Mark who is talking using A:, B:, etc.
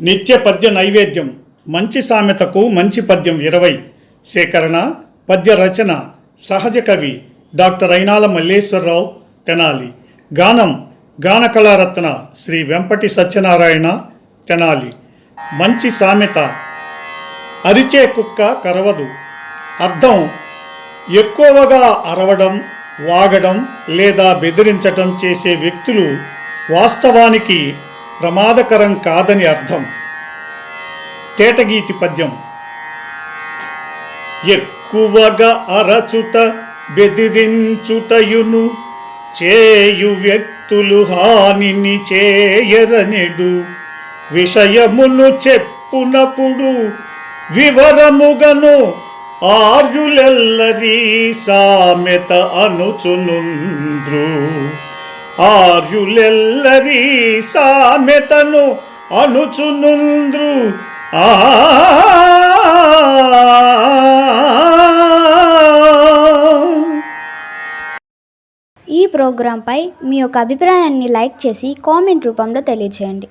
A: నిత్య పద్య నైవేద్యం మంచి సామెతకు మంచి పద్యం ఇరవై. సేకరణ పద్య రచన సహజ కవి డాక్టర్ అయినాల మల్లేశ్వరరావు తెనాలి. గానం గాన కళారత్న శ్రీ వెంపటి సత్యనారాయణ తెనాలి. మంచి సామెత అరిచే కుక్క కరవదు. అర్థం ఎక్కువగా అరవడం వాగడం లేదా బెదిరించటం చేసే వ్యక్తులు వాస్తవానికి ప్రమాదకరం కాదని అర్థం. తేటగీతి పద్యం. ఎక్కువగా అరచుట బెదిరించుటయును చేయు వ్యక్తులు హానిని చేయరనెడు. విషయమును చెప్పునప్పుడు వివరముగను ఆర్యులెల్లరీ సామెత అనుచునుంద్రు. ఆర్యులెల్లరీ సామెతను అనుచునుంద్రు. ఆ
B: ఈ ప్రోగ్రాంపై మీ యొక్క అభిప్రాయాన్ని లైక్ చేసి కామెంట్ రూపంలో తెలియచేయండి.